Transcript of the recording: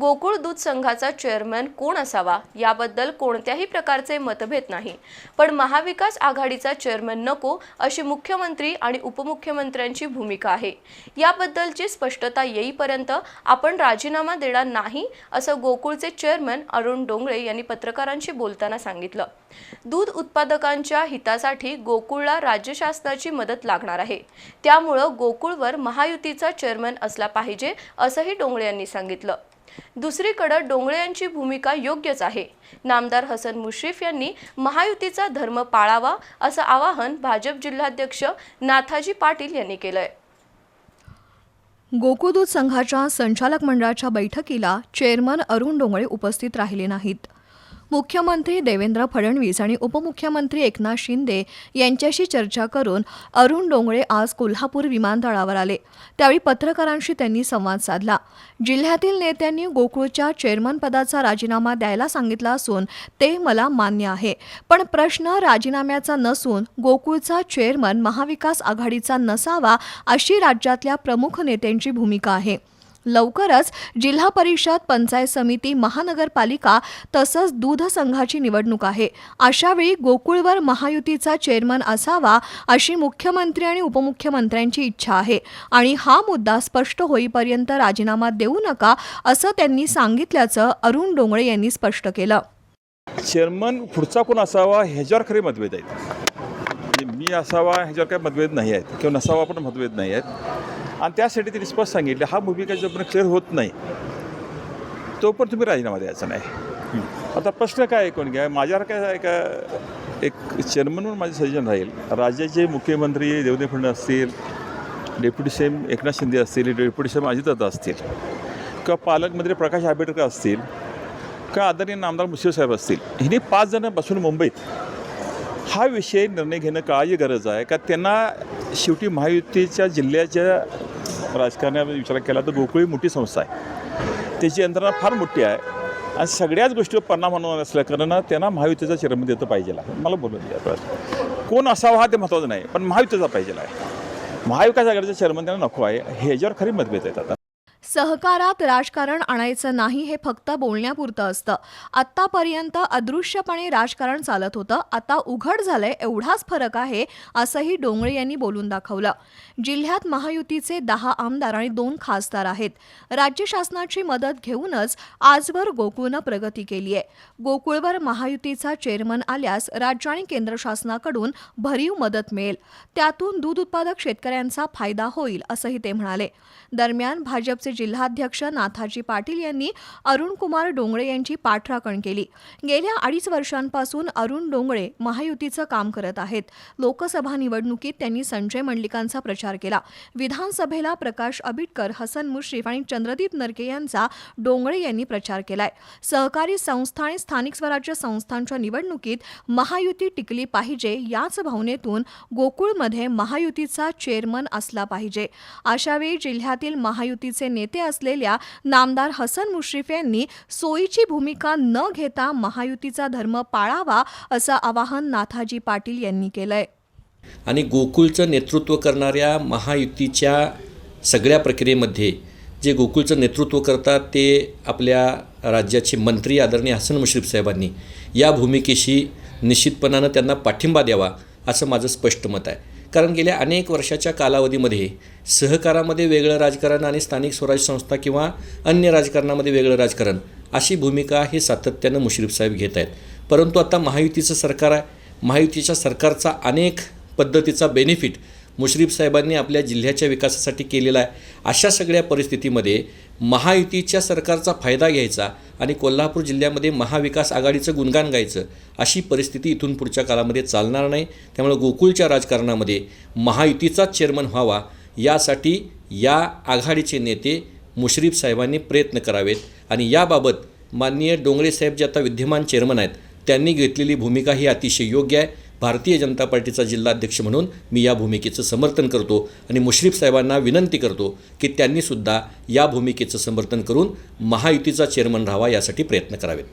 गोकुळ दूध संघाचा चेअरमन कोण असावा? याबद्दल कोणत्याही प्रकारचे मतभेद नाही. पण महाविकास आघाडीचा चेअरमन नको अशी मुख्यमंत्री आणि उपमुख्यमंत्र्यांची भूमिका आहे. याबद्दलची स्पष्टता येईपर्यंत आपण राजीनामा देणार नाही असं गोकुळचे चेअरमन अरुण डोंगळे यांनी पत्रकारांशी बोलताना सांगितलं. दूध उत्पादकांच्या हितासाठी गोकुळला राज्य शासनाची मदत लागणार आहे. त्यामुळं गोकुळवर महायुतीचा चेअरमन असला पाहिजे असंही डोंगळे यांनी सांगितलं. दुसरीकडं डोंगळे यांची भूमिका योग्यच आहे. नामदार हसन मुश्रीफ यांनी महायुतीचा धर्म पाळावा असं आवाहन भाजप जिल्हाध्यक्ष नाथाजी पाटील यांनी केलंय. गोकुदूत संघाच्या संचालक मंडळाच्या बैठकीला चेअरमन अरुण डोंगळे उपस्थित राहिले नाहीत. मुख्यमंत्री देवेंद्र फडणवीस आणि उपमुख्यमंत्री एकनाथ शिंदे यांच्याशी चर्चा करून अरुण डोंगळे आज कोल्हापूर विमानतळावर आले. त्यावेळी पत्रकारांशी त्यांनी संवाद साधला. जिल्ह्यातील नेत्यांनी गोकुळच्या चेअरमन पदाचा राजीनामा द्यायला सांगितला असून ते मला मान्य आहे. पण प्रश्न राजीनाम्याचा नसून गोकुळचा चेअरमन महाविकास आघाडीचा नसावा अशी राज्यातल्या प्रमुख नेत्यांची भूमिका आहे. लवकरच जिल्हा परिषद पंचायत समिती महानगरपालिका तसंच दूध संघाची निवडणूक आहे. अशावेळी गोकुळवर महायुतीचा चेअरमन असावा अशी मुख्यमंत्री आणि उपमुख्यमंत्र्यांची इच्छा आहे. आणि हा मुद्दा स्पष्ट होईपर्यंत राजीनामा देऊ नका असं त्यांनी सांगितल्याचं अरुण डोंगळे यांनी स्पष्ट केलं. चेअरमन पुढचा कोण असावा ह्याच्यावर खरे मतभेद आहेत. मी असावा ह्याच्यावर काही मतभेद नाही आहेत. किंवा नसावा पण मतभेद नाही आहेत. आणि त्यासाठी त्यांनी स्पष्ट सांगितलं हा भूमिका जोपर्यंत क्लिअर होत नाही तो पण तुम्ही राजीनामा द्यायचा नाही. आता प्रश्न काय कोण घ्या? माझ्यावर काय आहे का एक चेअरमन म्हणून माझे सजेशन राहील. राज्याचे मुख्यमंत्री देवेंद्र फडणवीस असतील डेप्युटी सीएम एकनाथ शिंदे असतील डेप्युटी सीएम अजितदादा असतील किंवा पालकमंत्री प्रकाश आंबेडकर असतील का आदरणीय नामदार मुश्रीफ साहेब असतील हिने पाच जण बसून मुंबईत हा विषय निर्णय घेणं काळाची गरज आहे. का त्यांना शेवटी महायुतीच्या जिल्ह्याच्या राजकारणामध्ये विचार केला तर गोकुळी मोठी संस्था आहे. त्याची यंत्रणा फार मोठी आहे. आणि सगळ्याच गोष्टीवर परिणाम होणार असल्याकारणानं त्यांना महायुतीचा चेअरमन देतं पाहिजे आहे. मला बोलू द्या कोण असावा हा ते महत्त्वाचं नाही पण महायुतीचा पाहिजे आहे. महाविकास आघाडीचा चेअरमन त्यांना नको आहे. ह्याच्यावर खरी मतभेद आहेत आता. सहकारात राजकारण आणायचं नाही हे फक्त बोलण्यापुरतं असतं. आत्तापर्यंत अदृश्यपणे राजकारण चालत होतं. आता उघड झालंय एवढाच फरक आहे असंही डोंगळे यांनी बोलून दाखवलं. जिल्ह्यात महायुतीचे दहा आमदार आणि दोन खासदार आहेत. राज्य शासनाची मदत घेऊनच आजवर गोकुळनं प्रगती केली आहे. गोकुळवर महायुतीचा चेअरमन आल्यास राज्य आणि केंद्र शासनाकडून भरीव मदत मिळेल. त्यातून दूध उत्पादक शेतकऱ्यांचा फायदा होईल असंही ते म्हणाले. दरम्यान भाजपचे जिल्हाध्यक्ष नाथाजी पाटील यांनी अरुणकुमार डोंगळे यांची पाठराखण केली. गेल्या अडीच वर्षांपासून अरुण डोंगळे महायुतीचं काम करत आहेत. लोकसभा निवडणुकीत त्यांनी संजय मंडलिकांचा प्रचार केला. विधानसभेला प्रकाश आबिटकर हसन मुश्रीफ आणि चंद्रदीप नरके यांचा डोंगळे यांनी प्रचार केलाय. सहकारी संस्था आणि स्थानिक स्वराज्य संस्थांच्या निवडणुकीत महायुती टिकली पाहिजे याच भावनेतून गोकुळमध्ये महायुतीचा चेअरमन असला पाहिजे. अशावेळी जिल्ह्यातील महायुतीचे नेते असलेल्या नामदार हसन मुश्रीफ यांनी सोयीची भूमिका न घेता महायुतीचा धर्म पाळावा असं आवाहन नाथाजी पाटील यांनी केलंय. आणि गोकुळचं नेतृत्व करणाऱ्या महायुतीच्या सगळ्या प्रक्रियेमध्ये जे गोकुळचं नेतृत्व करतात ते आपल्या राज्याचे मंत्री आदरणीय हसन मुश्रीफ साहेबांनी या भूमिकेशी निश्चितपणानं त्यांना पाठिंबा द्यावा असं माझं स्पष्ट मत आहे. कारण गेल्या अनेक वर्षाच्या कालावधीमध्ये सहकारामध्ये वेगळं राजकारण आणि स्थानिक स्वराज्य संस्था किंवा अन्य राजकारणामध्ये वेगळं राजकारण अशी भूमिका हे सातत्यानं मुश्रीफ साहेब घेत आहेत. परंतु आता महायुतीचं सरकार आहे. महायुतीच्या सरकारचा अनेक पद्धतीचा बेनिफिट मुश्रीफ साहेबांनी आपल्या जिल्ह्याच्या विकासासाठी केलेला आहे. अशा सगळ्या परिस्थितीमध्ये महायुतीच्या सरकारचा फायदा घ्यायचा आणि कोल्हापूर जिल्ह्यामध्ये महाविकास आघाडीचं गुणगान गायचं अशी परिस्थिती इथून पुढच्या काळामध्ये चालणार नाही. त्यामुळे गोकुळच्या राजकारणामध्ये महायुतीचाच चेअरमन व्हावा यासाठी या आघाडीचे नेते मुश्रीफ साहेबांनी प्रयत्न करावेत आणि याबाबत माननीय डोंगरे साहेब जे आता विद्यमान चेअरमन आहेत त्यांनी घेतलेली भूमिका ही अतिशय योग्य आहे. भारतीय जनता पार्टीचा जिल्हाध्यक्ष म्हणून मी या भूमिकेचं समर्थन करतो आणि मुश्रीफ साहेबांना विनंती करतो की त्यांनीसुद्धा या भूमिकेचं समर्थन करून महायुतीचा चेअरमन राहावा यासाठी प्रयत्न करावेत.